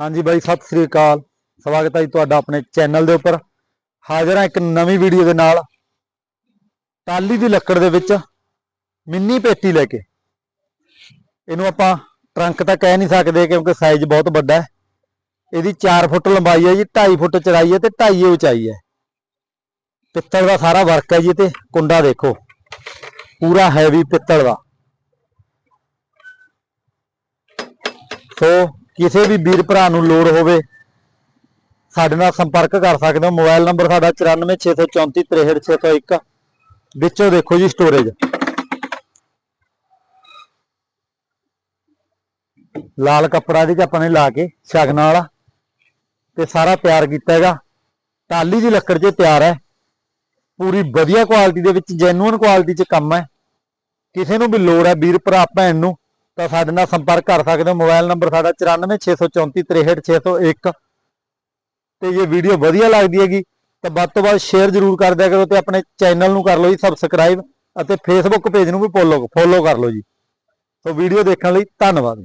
ਹਾਂਜੀ ਬਾਈ, ਸਤਿ ਸ੍ਰੀ ਅਕਾਲ। ਸਵਾਗਤ ਹੈ ਜੀ ਤੁਹਾਡਾ ਆਪਣੇ ਚੈਨਲ ਦੇ ਉੱਪਰ। ਹਾਜ਼ਰ ਹਾਂ ਇੱਕ ਨਵੀਂ ਵੀਡੀਓ ਦੇ ਨਾਲ। ਟਾਲੀ ਦੀ ਲੱਕੜ ਦੇ ਵਿੱਚ ਮਿੰਨੀ ਪੇਟੀ ਲੈ ਕੇ। ਇਹਨੂੰ ਆਪਾਂ ਟਰੰਕ ਤਾਂ ਕਹਿ ਨਹੀਂ ਸਕਦੇ ਕਿਉਂਕਿ ਸਾਈਜ਼ ਬਹੁਤ ਵੱਡਾ ਹੈ। ਇਹਦੀ 4 ਫੁੱਟ ਲੰਬਾਈ ਹੈ ਜੀ 2.5 ਫੁੱਟ ਚੜਾਈ ਹੈ ਤੇ 2.5 ਉਚਾਈ ਹੈ। ਪਿੱਤਲ ਦਾ ਸਾਰਾ ਵਰਕ ਹੈ ਜੀ ਤੇ ਕੁੰਡਾ ਦੇਖੋ। ਪੂਰਾ ਹੈਵੀ ਪਿੱਤਲ ਦਾ। ਸੋ ਕਿਸੇ ਵੀ ਵੀਰ ਭਰਾ ਨੂੰ ਲੋੜ ਹੋਵੇ ਸਾਡੇ ਨਾਲ ਸੰਪਰਕ ਕਰ ਸਕਦੇ ਹੋ। ਮੋਬਾਈਲ ਨੰਬਰ ਸਾਡਾ 9464433601 ਵਿੱਚੋਂ ਦੇਖੋ ਜੀ ਸਟੋਰੇਜ ਲਾਲ ਕੱਪੜਾ ਇਹਦੇ ਚ ਆਪਾਂ ਨੇ ਲਾ ਕੇ ਸ਼ਗਨਾਂ ਵਾਲਾ ਤੇ ਸਾਰਾ ਤਿਆਰ ਕੀਤਾ ਹੈਗਾ। ਟਾਲੀ ਦੀ ਲੱਕੜ 'ਚ ਤਿਆਰ ਹੈ। ਪੂਰੀ ਵਧੀਆ ਕੁਆਲਿਟੀ ਦੇ ਵਿੱਚ ਜੈਨੂਇਨ ਕੁਆਲਿਟੀ 'ਚ ਕੰਮ ਹੈ। ਕਿਸੇ ਨੂੰ ਵੀ ਲੋੜ ਹੈ, ਵੀਰ ਭਰਾ, ਭੈਣ ਨੂੰ ਤਾਂ ਸਾਡੇ ਨਾਲ ਸੰਪਰਕ ਕਰ ਸਕਦੇ ਹੋ। ਮੋਬਾਈਲ ਨੰਬਰ ਸਾਡਾ 9464433601 ਤੇ ਜੇ ਵੀਡੀਓ ਵਧੀਆ ਲੱਗਦੀ ਹੈਗੀ, ਤਾਂ ਵੱਧ ਤੋਂ ਵੱਧ ਸ਼ੇਅਰ ਜ਼ਰੂਰ ਕਰ ਦਿਆ ਕਰੋ ਤੇ ਆਪਣੇ ਚੈਨਲ ਨੂੰ ਕਰ ਲਓ ਜੀ ਸਬਸਕ੍ਰਾਈਬ ਅਤੇ ਫੇਸਬੁੱਕ ਪੇਜ ਨੂੰ ਵੀ ਫੋਲੋ ਫੋਲੋ ਕਰ ਲਓ ਜੀ। ਸੋ ਵੀਡੀਓ ਦੇਖਣ ਲਈ ਧੰਨਵਾਦ